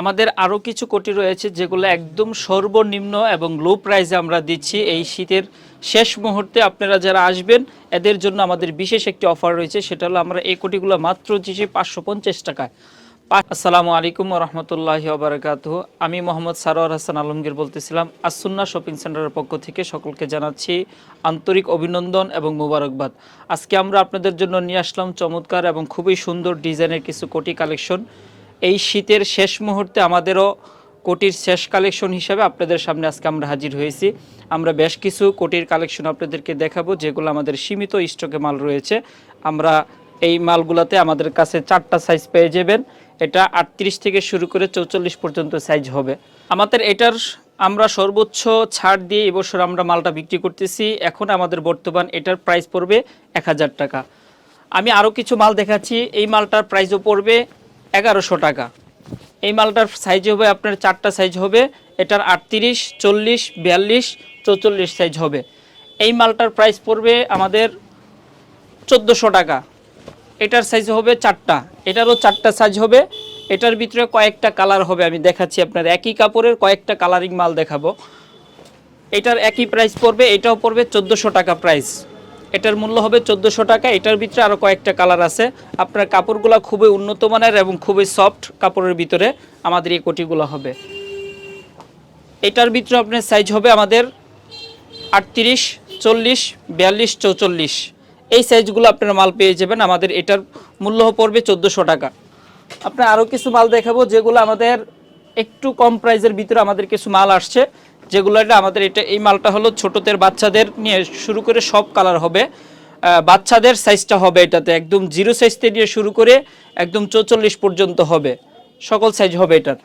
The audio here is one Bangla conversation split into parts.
আমাদের আরও কিছু কোটি রয়েছে যেগুলো একদম সর্বনিম্ন এবং লো প্রাইসে আমরা দিচ্ছি এই শীতের শেষ মুহূর্তে। আপনারা যারা আসবেন, এদের জন্য আমাদের বিশেষ একটি অফার রয়েছে, সেটা হলো আমরা এই কোটিগুলো মাত্র দিচ্ছি পাঁচশো পঞ্চাশ টাকায়। আসসালামু আলাইকুম রহমতুল্লাহি ওবরাকাত আমি মোহাম্মদ সারোয়ার হাসান আলমগীর বলতেছিলাম আসুন্না শপিং সেন্টারের পক্ষ থেকে সকলকে জানাচ্ছি আন্তরিক অভিনন্দন এবং মুবারকবাদ। আজকে আমরা আপনাদের জন্য নিয়ে আসলাম চমৎকার এবং খুবই সুন্দর ডিজাইনের কিছু কোটি কালেকশন। এই শীতের শেষ মুহূর্তে আমাদেরও কোটির শেষ কালেকশন হিসাবে আপনাদের সামনে আজকে আমরা হাজির হয়েছি। আমরা বেশ কিছু কোটির কালেকশন আপনাদেরকে দেখাবো, যেগুলো আমাদের সীমিত স্টকে মাল রয়েছে। আমরা এই মালগুলোতে আমাদের কাছে চারটা সাইজ পেয়ে যাবেন। এটা আটত্রিশ থেকে শুরু করে চৌচল্লিশ পর্যন্ত সাইজ হবে। আমাদের এটার আমরা সর্বোচ্চ ছাড় দিয়ে এবছর আমরা মালটা বিক্রি করতেছি। এখন আমাদের বর্তমান এটার প্রাইস পড়বে এক হাজার টাকা। আমি আরও কিছু মাল দেখাচ্ছি। এই মালটার প্রাইসও পড়বে এগারোশো টাকা। এই মালটার সাইজ হবে আপনার চারটা সাইজ হবে, এটার আটত্রিশ, চল্লিশ, বিয়াল্লিশ, চৌচল্লিশ সাইজ হবে। এই মালটার প্রাইস পড়বে আমাদের চোদ্দোশো টাকা। এটার সাইজ হবে চারটা, এটারও চারটা সাইজ হবে। এটার ভিতরে কয়েকটা কালার হবে, আমি দেখাচ্ছি আপনার একই কাপড়ের কয়েকটা কালারিং মাল দেখাবো। এটার একই প্রাইস পড়বে, এটাও পড়বে চোদ্দোশো টাকা প্রাইস এটার মূল্য হবে চোদ্দোশো টাকা। এটার ভিতরে আরও কয়েকটা কালার আছে। আপনার কাপড়গুলো খুবই উন্নত মানের এবং খুবই সফট কাপড়ের ভিতরে আমাদের এই কোটিগুলো হবে। এটার ভিতরে আপনার সাইজ হবে আমাদের আটত্রিশ, চল্লিশ, বিয়াল্লিশ, চৌচল্লিশ। এই সাইজগুলো আপনারা মাল পেয়ে যাবেন। আমাদের এটার মূল্য পড়বে চোদ্দোশো টাকা। আপনার আরও কিছু মাল দেখাবো যেগুলো আমাদের একটু কম প্রাইজের ভিতরে আমাদের কিছু মাল আসছে। যেগুলো এটা আমাদের এটা, এই মালটা হলো ছোটদের বাচ্চাদের নিয়ে শুরু করে সব কালার হবে। বাচ্চাদের সাইজটা হবে এটাতে, একদম জিরো সাইজ থেকে শুরু করে একদম চৌচল্লিশ পর্যন্ত হবে। সকল সাইজ হবে এটার।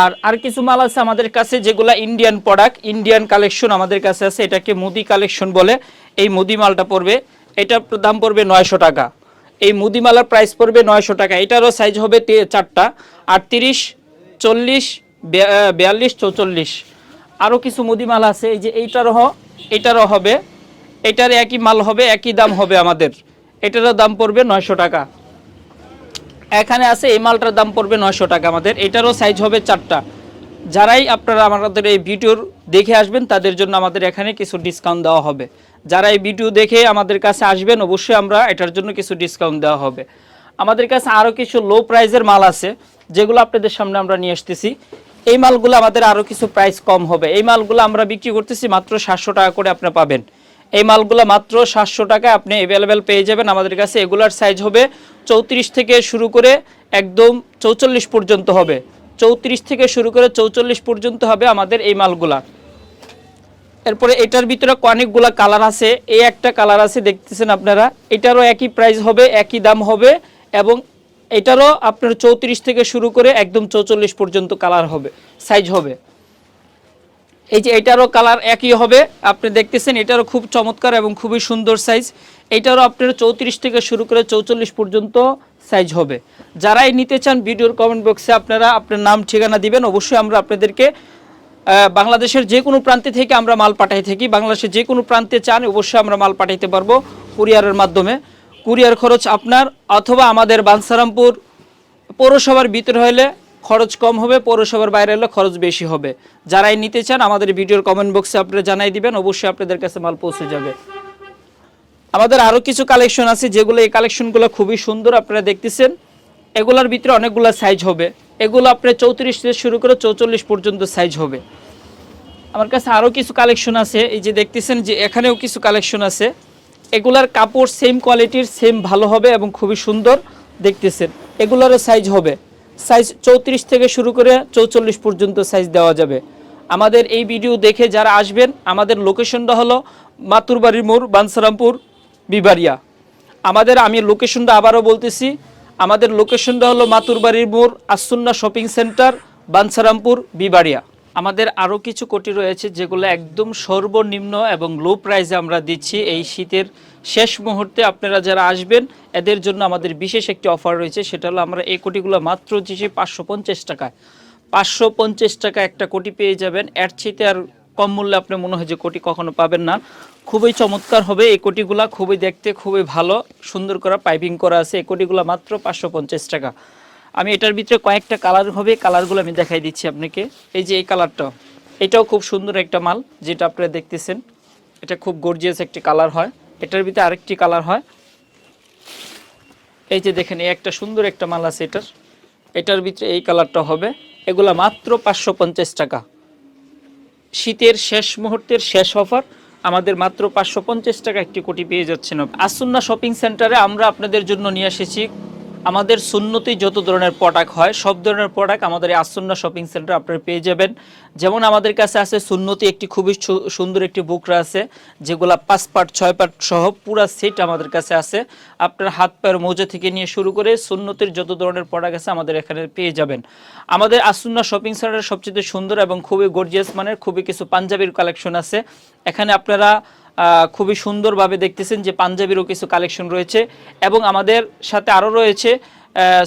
আর আর কিছু মাল আছে আমাদের কাছে যেগুলা ইন্ডিয়ান প্রোডাক্ট ইন্ডিয়ান কালেকশন আমাদের কাছে আছে, এটাকে মুদি কালেকশন বলে। এই মুদি মালটা পড়বে, এটার দাম পড়বে নয়শো টাকা। এই মুদি মালার প্রাইস পড়বে নয়শো টাকা। এটারও সাইজ হবে চারটা। আটত্রিশ চল্লিশ বিয়াল্লিশ, চৌচল্লিশ। আরও কিছু মুদি মাল আছে, এই যে এইটারও এটারও হবে। এটার একই মাল হবে, একই দাম হবে আমাদের। এটারও দাম পড়বে নয়শো টাকা। এখানে আছে, এই মালটার দাম পড়বে নয়শো টাকা আমাদের। এটারও সাইজ হবে চারটা। যারাই আপনারা আমাদের এই ভিডিওর দেখে আসবেন, তাদের জন্য আমাদের এখানে কিছু ডিসকাউন্ট দেওয়া হবে। যারা এই ভিডিও দেখে আমাদের কাছে আসবেন, অবশ্যই আমরা এটার জন্য কিছু ডিসকাউন্ট দেওয়া হবে। আমাদের কাছে আরও কিছু লো প্রাইজের মাল আছে, যেগুলো আপনাদের সামনে আমরা নিয়ে আসতেছি। এই মালগুলো আমাদের আরও কিছু প্রাইস কম হবে। এই মালগুলো আমরা বিক্রি করতেছি মাত্র সাতশো টাকা করে আপনি পাবেন। এই মালগুলো মাত্র সাতশো টাকায় আপনি অ্যাভেলেবেল পেয়ে যাবেন। আমাদের কাছে এগুলার সাইজ হবে চৌত্রিশ থেকে শুরু করে একদম চৌচল্লিশ পর্যন্ত হবে। চৌত্রিশ থেকে শুরু করে চৌচল্লিশ পর্যন্ত হবে আমাদের এই মালগুলা। এরপরে এটার ভিতরে অনেকগুলা কালার আছে। এই একটা কালার আছে, দেখতেছেন আপনারা? এটারও একই প্রাইস হবে, একই দাম হবে এবং এটারও আপনার চৌত্রিশ থেকে শুরু করে একদম চৌচল্লিশ পর্যন্ত কালার হবে সাইজ হবে। এই যে এটারও কালার একই হবে, আপনি দেখতেছেন এটারও খুব চমৎকার এবং খুবই সুন্দর সাইজ এটারও আপনার চৌত্রিশ থেকে শুরু করে চৌচল্লিশ পর্যন্ত সাইজ হবে। যারাই নিতে চান ভিডিওর কমেন্ট বক্সে আপনারা আপনার নাম, ঠিকানা দিবেন। অবশ্যই আমরা আপনাদেরকে বাংলাদেশের যে কোনো প্রান্তে থেকে আমরা মাল পাঠাই থাকি। বাংলাদেশের যে কোনো প্রান্তে চান অবশ্যই আমরা মাল পাঠাইতে পারব কুরিয়ারের মাধ্যমে। কুরিয়ার খরচ আপনার অথবা আমাদের বানসারামপুর পৌরসভার ভিতরে হলে খরচ কম হবে, পৌরসভার বাইরে হলে খরচ বেশি হবে। যারাই নিতে চান, আমাদের ভিডিওর কমেন্ট বক্সে আপনারা জানাই দিবেন, অবশ্যই আপনাদের কাছে মাল পৌঁছে যাবে। আমাদের আরও কিছু কালেকশন আছে, যেগুলো এই কালেকশনগুলো খুবই সুন্দর আপনারা দেখতেছেন। এগুলোর ভিতরে অনেকগুলো সাইজ হবে। এগুলো আপনার চৌত্রিশ থেকে শুরু করে চৌচল্লিশ পর্যন্ত সাইজ হবে। আমার কাছে আরও কিছু কালেকশন আছে। এই যে দেখতেছেন যে এখানেও কিছু কালেকশন আছে। এগুলার কাপড় সেম কোয়ালিটির সেম ভালো হবে এবং খুবই সুন্দর দেখতেছেন। এগুলারও সাইজ হবে। সাইজ চৌত্রিশ থেকে শুরু করে চৌচল্লিশ পর্যন্ত সাইজ দেওয়া যাবে। আমাদের এই ভিডিও দেখে যারা আসবেন, আমাদের লোকেশনটা হলো মাতুরবাড়ির মোড়, বানসারামপুর বিবারিয়া আমাদের, আমি লোকেশনটা আবারও বলতেছি, আমাদের লোকেশনটা হলো মাতুরবাড়ির মোড়, আসুন্না শপিং সেন্টার বানসারামপুর বিবারিয়া আমাদের আরও কিছু কোটি রয়েছে যেগুলো একদম সর্বনিম্ন এবং লো প্রাইসে আমরা দিচ্ছি এই শীতের শেষ মুহূর্তে আপনারা যারা আসবেন, এদের জন্য আমাদের বিশেষ একটি অফার রয়েছে, সেটা হলো আমরা এই কোটিগুলো মাত্র দিচ্ছি পাঁচশো পঞ্চাশ টাকায়। পাঁচশো পঞ্চাশ টাকা একটা কোটি পেয়ে যাবেন। এর চাইতে আর কম মূল্যে আপনি মনে হয় যে কোটি কখনো পাবেন না। খুবই চমৎকার হবে এই কোটিগুলা, খুবই দেখতে খুবই ভালো, সুন্দর করা পাইপিং করা আছে। এই কোটিগুলো মাত্র পাঁচশো পঞ্চাশ টাকা। আমি এটার ভিতরে কয়েকটা কালার হবে কালারগুলো আমি দেখাই দিচ্ছি আপনাকে। এই যে এই কালারটা এটাও খুব সুন্দর একটা মাল, যেটা আপনারা দেখতেছেন। এটা খুব গর্জিয়াস একটি কালার হয়। এটার ভিতরে আরেকটি কালার হয়। এই যে দেখেন, এই একটা সুন্দর একটা মাল আছে এটার। এটার ভিতরে এই কালারটা হবে। এগুলা মাত্র পাঁচশো পঞ্চাশ টাকা। শীতের শেষ মুহূর্তের শেষ অফার আমাদের মাত্র পাঁচশো পঞ্চাশ টাকা একটি কোটি পেয়ে যাচ্ছেন আসুন্না শপিং সেন্টারে আমরা আপনাদের জন্য নিয়ে এসেছি আমাদের সুন্নতি যত ধরনের প্রোডাক্ট হয়, সব ধরনের প্রোডাক্ট আমাদের এই আসুন্না শপিং সেন্টার আপনারা পেয়ে যাবেন। যেমন আমাদের কাছে আছে সুন্নতি একটি খুবই সুন্দর একটি বুকরা আছে, যেগুলা পাঁচ পার্ট ছয় পার্ট সহ পুরো সেট আমাদের কাছে আছে। আপনার হাত পায়ের মোজা থেকে নিয়ে শুরু করে সুন্নতির যত ধরনের প্রোডাক্ট আছে আমাদের এখানে পেয়ে যাবেন। আমাদের আসুন্না শপিং সেন্টার সবচেয়ে সুন্দর এবং খুবই গর্জিয়াস মানের, খুবই কিছু পাঞ্জাবির কালেকশন আছে। এখানে আপনারা খুবই সুন্দরভাবে দেখতেছেন যে পাঞ্জাবিরও কিছু কালেকশন রয়েছে এবং আমাদের সাথে আরও রয়েছে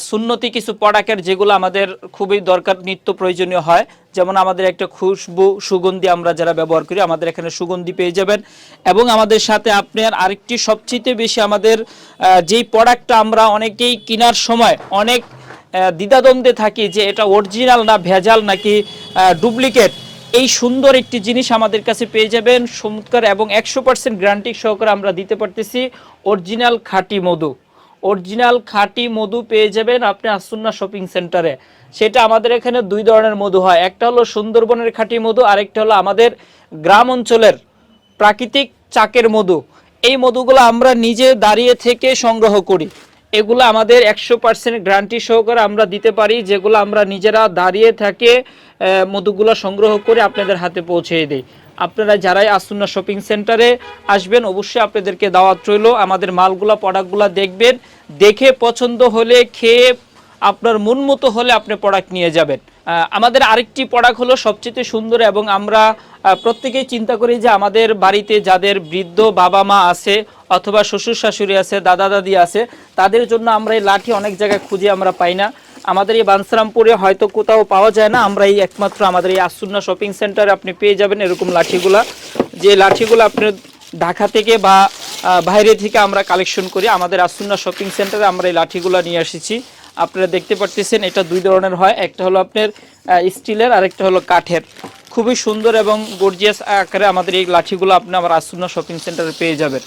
সুন্নতি কিছু প্রোডাক্টের যেগুলো আমাদের খুবই দরকার নিত্য প্রয়োজনীয় হয়। যেমন আমাদের একটা খুশবু সুগন্ধি আমরা যারা ব্যবহার করি, আমাদের এখানে সুগন্ধি পেয়ে যাবেন। এবং আমাদের সাথে আপনার আরেকটি সবচেয়ে বেশি আমাদের যেই প্রোডাক্টটা আমরা অনেকেই কেনার সময় অনেক দ্বিধাদ্বন্দ্বে থাকি যে এটা অরিজিনাল না ভেজাল নাকি ডুপ্লিকেট এই সুন্দর একটি জিনিস আমাদের কাছে পেয়ে যাবেন। চমৎকার এবং একশো পার্সেন্ট গ্যারান্টি সহকারে আমরা দিতে পারতেছি। অরিজিনাল খাঁটি মধু। অরিজিনাল খাঁটি মধু পেয়ে যাবেন আপনি আসুন্না শপিং সেন্টারে। সেটা আমাদের এখানে দুই ধরনের মধু হয়। একটা হলো সুন্দরবনের খাঁটি মধু, আরেকটা হলো আমাদের গ্রাম অঞ্চলের প্রাকৃতিক চাকের মধু। এই মধুগুলো আমরা নিজে দাঁড়িয়ে থেকে সংগ্রহ করি। এগুলো আমাদের একশো পার্সেন্ট গ্যারান্টি সহকারে আমরা দিতে পারি, যেগুলো আমরা নিজেরা দাঁড়িয়ে থাকে মধুগুলো সংগ্রহ করে আপনাদের হাতে পৌঁছে দিই। আপনারা যারাই আসুন্না শপিং সেন্টারে আসবেন, অবশ্যই আপনাদেরকে দাওয়াত রইল। আমাদের মালগুলা প্রোডাক্টগুলো দেখবেন, দেখে পছন্দ হলে, খেয়ে আপনার মন মতো হলে আপনি প্রোডাক্ট নিয়ে যাবেন। আমাদের আরেকটি প্রোডাক্ট হলো সবচেয়ে সুন্দর এবং আমরা প্রত্যেকেই চিন্তা করি যে আমাদের বাড়িতে যাদের বৃদ্ধ বাবা মা আছে অথবা শ্বশুর শাশুড়ি আছে, দাদা দাদি আছে, তাদের জন্য আমরা এই লাঠি অনেক জায়গায় খুঁজে আমরা পাই না। আমাদের এই বানসারামপুরে হয়তো কোথাও পাওয়া যায় না, আমরা এই একমাত্র আমাদের এই আসুন্না শপিং সেন্টারে আপনি পেয়ে যাবেন এরকম লাঠিগুলা। যে লাঠিগুলো আপনি ঢাকা থেকে বা বাইরে থেকে আমরা কালেকশন করি, আমাদের আসুন্না শপিং সেন্টারে আমরা এই লাঠিগুলো নিয়ে এসেছি। আপনারা দেখতে পারতেছেন, এটা দুই ধরনের হয়। একটা হলো আপনার স্টিলের আর একটা হলো কাঠের। খুবই সুন্দর এবং গর্জিয়াস আকারে আমাদের এই লাঠিগুলো আপনি আমার আসন্ন শপিং সেন্টারে পেয়ে যাবেন।